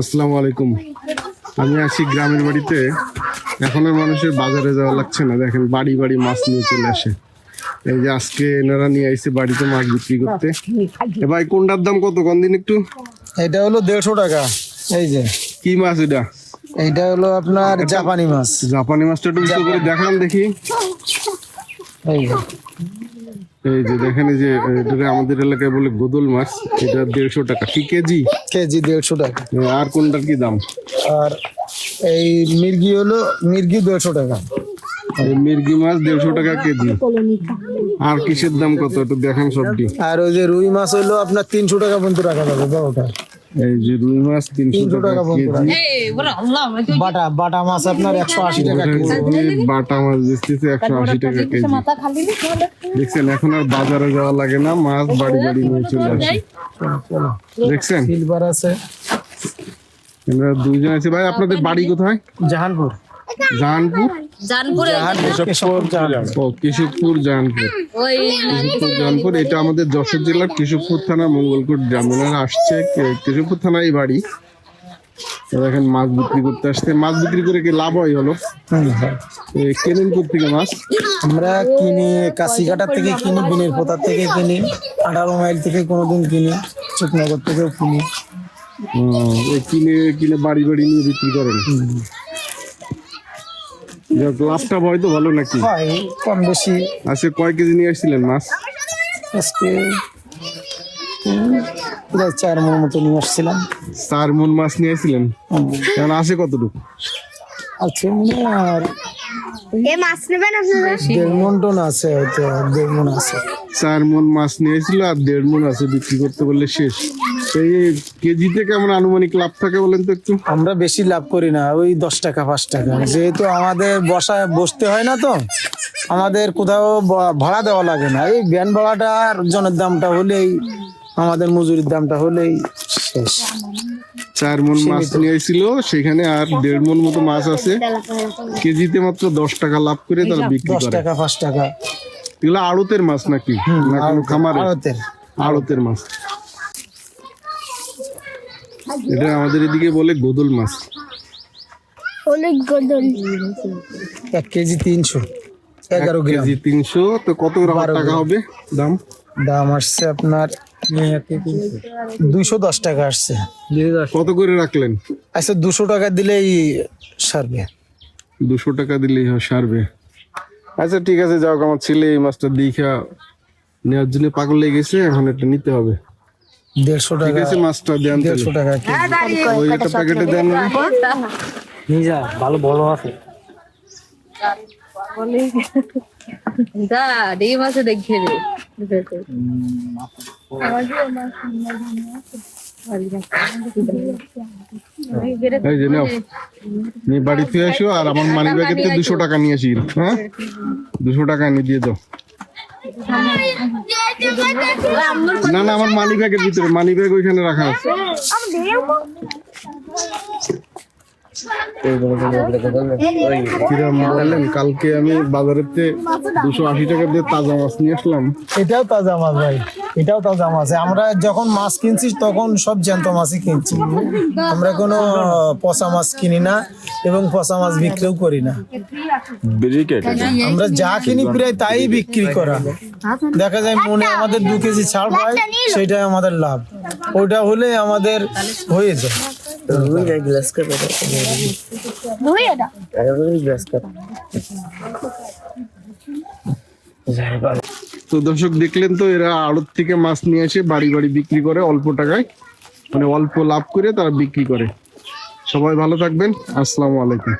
আসসালামু আলাইকুম। আমি আছি গ্রামের বাড়িতে। এখন আর মানুষের বাজারে যাওয়া লাগছে না। দেখেন বাড়ি বাড়ি মাছ নিয়ে চলে আসে। এই যে আজকে এনারা নিয়ে আইছে বাড়িতে মাছ বিক্রি করতে। এ ভাই কোনটার দাম কত? কোন দিন একটু? এটা হলো দেড়শো টাকা। এই যে। কি মাছ এটা? এইটা হলো আপনার জাপানি মাছ। জাপানি মাছটা একটু করে দেখান দেখি। এই যে। এই যে দেখেন এই যে এটা আমাদের এলাকায় বলে গোদল মাছ এটা দেড়শো টাকা। কি কেজি? কেজি দেড়শো টাকা। আর কোনটার কি দাম? আর এই মির্গি হলো মির্গি দেড়শো টাকা। মির্গি মাছ দেড়শো টাকা কেজি। আর কিসের দাম কত? একটু দেখেন সবটি। আর ওই যে রুই মাছ হলো আপনার তিনশো টাকা পর্যন্ত রাখা যাবে বড়টা এই যে রুই মাছ তিনশো তিনশো টাকা কেজি। বাটা বাটা মাছ আপনার একশো আশি টাকা কেজি। বাটা মাছ বেচতেছে একশো আশি টাকা কেজি। দেখছেন এখন আর বাজারে যাওয়া লাগে না মাছ বাড়ি বাড়ি নিয়ে চলে আসে। দেখছেন? সিলভার আছে। এনারা দুইজন আছে। ভাই আপনাদের বাড়ি। কোথায়? জাহানপুর। জাহানপুর? জানপুরে এটা আমাদের যশোর জেলার থানা মঙ্গলকোট গ্রাম। ওনারা আসছে থানায় বাড়ি। তো দেখেন মাছ বিক্রি করতে আসছে। মাছ বিক্রি করে কি লাভ হয় হলো। কেনেন থেকে মাছ? আমরা কিনি কাশিঘাটার থেকে কিনি বিনের পোতার থেকে কিনি আঠারো মাইল থেকে কোনোদিন কিনি চুকনগর থেকেও কিনি। এ কিনে কিনে বাড়ি বাড়ি নিয়ে বিক্রি করেন। যাক, লাভটা হয়তো ভালো নাকি? হয় কম বেশি। আজকে কয় কেজি নিয়ে আসছিলেন মাছ? আজকে প্রায় চার মন মতো নিয়ে আসছিলাম। চার মন মাছ নিয়ে আসছিলেন? এখন আসে কতটুকু? আছে মনে আর এ মাছ নেবেন আপনারা দেড় মন টন আছে হয়তো দেড় মন আছে। চার মন মাছ নিয়ে এসেছিল আর দেড় মন আছে বিক্রি করতে বললে শেষ। তো এই কেজিতে কেমন আনুমানিক লাভ থাকে বলেন তো একটু? আমরা বেশি লাভ করি না ওই দশ টাকা পাঁচ টাকা। যেহেতু আমাদের বসায় বসতে হয় না তো আমাদের কোথাও ভাড়া দেওয়া লাগে না। এই ভ্যান ভাড়াটার জনের দামটা হলেই আমাদের মজুরির দামটা হলেই শেষ। চার মন মাছ নিয়ে এসেছিল সেখানে আর দেড় মন মতো মাছ আছে। কেজিতে মাত্র দশ টাকা লাভ করে তারা বিক্রি দশ টাকা পাঁচ টাকা। এগুলো আড়তের মাছ নাকি? না কোনো খামারে আড়তের। আড়তের মাছ। এটা আমাদের এদিকে বলে গোদল মাছ। অনেক গদল। এক কেজি তিনশো এগারো কেজি তিনশো তো কত গ্রাম টাকা হবে দাম? দাম আসছে আপনার দুইশো দশ টাকা আসছে। কত করে রাখলেন? আচ্ছা দুশো টাকা দিলেই সারবে। দুশো টাকা দিলেই হয় সারবে। আচ্ছা ঠিক আছে যাও আমার ছেলে এই মাছটা দেখা নেওয়ার জন্য পাগল লেগে গেছে এখন এটা নিতে হবে। দেড়শো ঠিক টাকা আছে মাছটা দেন দেড়শো টাকা কেজি। ওই একটা প্যাকেটে দেন? নিজা ভালো বড় আছে। দা ডিম আছে দেখিয়ে দে। এই যে নাও। নিয়ে বাড়ি থেকে এসো আর আমার মানি ব্যাগেতে দুশো টাকা নিয়ে আসি। হ্যাঁ? দুশো টাকা এনে দিয়ে দাও। না না আমার মালিক ব্যাগের ভিতরে মানি ব্যাগ ওইখানে রাখা আছে কালকে আমি বাজারেতে দুশো আশি টাকা দিয়ে তাজা মাছ নিয়ে আসলাম। এটাও তাজা মাছ ভাই এটাও তাজা মাছ। আমরা যখন মাছ কিনছি তখন সব জ্যান্ত মাছই কিনছি। আমরা কোনো পচা মাছ কিনি না এবং পচা মাছ বিক্রিও করি না। আমরা যা কিনি প্রায় তাই বিক্রি করা। দেখা যায় মনে আমাদের দু কেজি ছাড় পায় সেটাই আমাদের লাভ। ওইটা হলে আমাদের হয়ে যায়। তো দর্শক দেখলেন তো এরা আড়ত থেকে মাছ নিয়ে আসে বাড়ি বাড়ি বিক্রি করে অল্প টাকায় মানে অল্প লাভ করে তারা বিক্রি করে। সবাই ভালো থাকবেন। আসসালামু আলাইকুম।